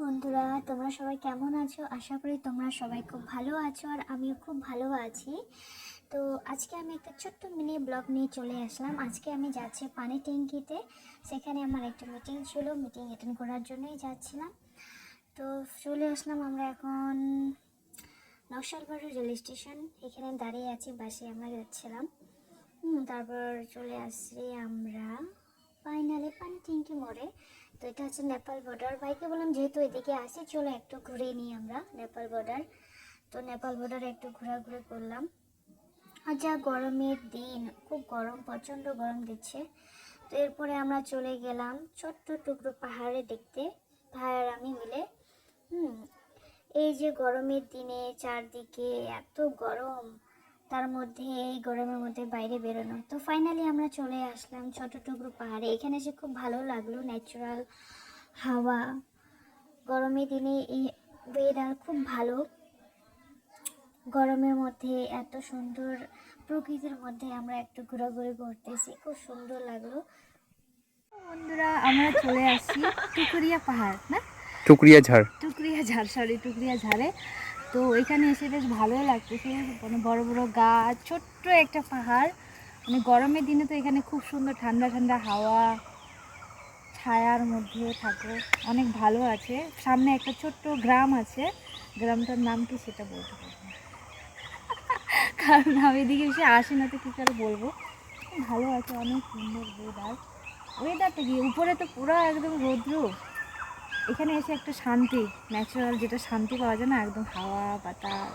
বন্ধুরা, তোমরা সবাই কেমন আছো? আশা করি তোমরা সবাই খুব ভালো আছো আর আমিও খুব ভালো আছি। তো আজকে আমি একটা ছোট্ট মিনি ব্লগ নিয়ে চলে আসলাম। আজকে আমি যাচ্ছি পানি ট্যাঙ্কিতে। সেখানে আমার একটা মিটিং ছিল মিটিং অ্যাটেন্ড করার জন্যই যাচ্ছিলাম। তো চলে আসলাম আমরা এখন নকশালবাড়ি রেল স্টেশন। এখানে দাঁড়িয়ে আছি, বাসে আমরা যাচ্ছিলাম। তারপর চলে আসছি আমরা ট্যাঙ্কি মোড়ে। তো এটা হচ্ছে নেপাল বর্ডার ভাইকে বললাম, যেহেতু এদিকে আসি, চলো একটু ঘুরে নিই আমরা নেপাল বর্ডার তো নেপাল বর্ডারে একটু ঘোরাঘুরি করলাম। আর যা গরমের দিন, খুব গরম, প্রচণ্ড গরম দিচ্ছে। তো এরপরে আমরা চলে গেলাম ছোট্ট টুকরো পাহাড়ে দেখতে। ভাই আর আমি মিলে, হুম, এই যে গরমের দিনে চারদিকে এত গরম তার মধ্যে এই গরমের মধ্যে বাইরে বেরোনো। তো ফাইনালি আমরা চলে আসলাম ছোট টুকরো পাহাড়ে। এখানে এসে খুব ভালো লাগল ন্যাচারাল হাওয়া। গরমের দিনে এই ওয়েদার খুব ভালো। গরমের মধ্যে এত সুন্দর প্রকৃতির মধ্যে আমরা একটু ঘোরাঘুরি করতেছি। খুব সুন্দর লাগল। বন্ধুরা আমরা চলে আসছি টুকুরিয়া পাহাড় না? টুকরিয়া ঝাড়। টুকরিয়া ঝাড় সরি টুকরিয়া ঝাড়ে। তো ওইখানে এসে বেশ ভালো লাগতেছে। মানে বড় বড় গাছ ছোট্ট একটা পাহাড়। মানে গরমের দিনে তো এখানে খুব সুন্দর ঠান্ডা ঠান্ডা হাওয়া, ছায়ার মধ্যে থাকো। অনেক ভালো আছে। সামনে একটা ছোট্ট গ্রাম আছে। গ্রামটার নাম কি সেটা বলতে পারব কারণ আমি এদিকে এসে আসি না তো কী করে বলব? ভালো আছে, অনেক সুন্দর ওয়েদার ওয়েদারটা কি? উপরে তো পুরো একদম রৌদ্র। এখানে এসে একটা শান্তি ন্যাচারাল যেটা শান্তি পাওয়া যায় না একদম হাওয়া বাতাস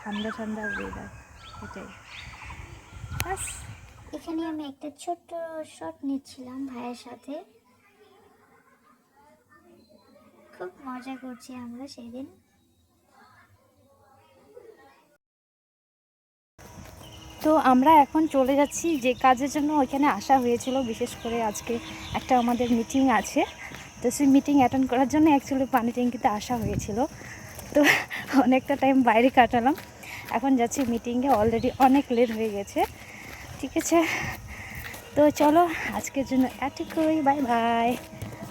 ঠান্ডা ঠান্ডা ওয়েদার এটাই। বাস এখানে আমি একটা ছোট্ট শট নিচ্ছিলাম ভাইয়ের সাথে। খুব মজা করছি আমরা সেদিন। তো আমরা এখন চলে যাচ্ছি যে কাজের জন্য ওইখানে আসা হয়েছিল বিশেষ করে আজকে একটা আমাদের মিটিং আছে। তো সেই মিটিং অ্যাটেন্ড করার জন্য অ্যাকচুয়ালি পানি ট্যাঙ্কিতে আসা হয়েছিল। তো অনেকটা টাইম বাইরে কাটালাম। এখন যাচ্ছি মিটিংয়ে অলরেডি অনেক লেট হয়ে গেছে। ঠিক আছে? তো চলো, আজকের জন্য এটুকুই বাই বাই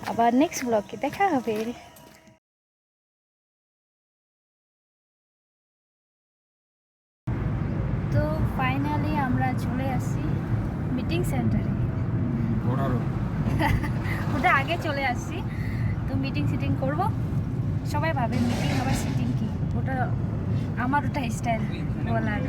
আবার নেক্সট ব্লগে দেখা হবে। তো ফাইনালি আমরা চলে আসছি মিটিং সেন্টারে ওটা আগে চলে আসছি। তো মিটিং সিটিং করব। সবাই ভাবে মিটিং আবার সিটিং কি? ওটা আমার ওটা স্টাইল বলার।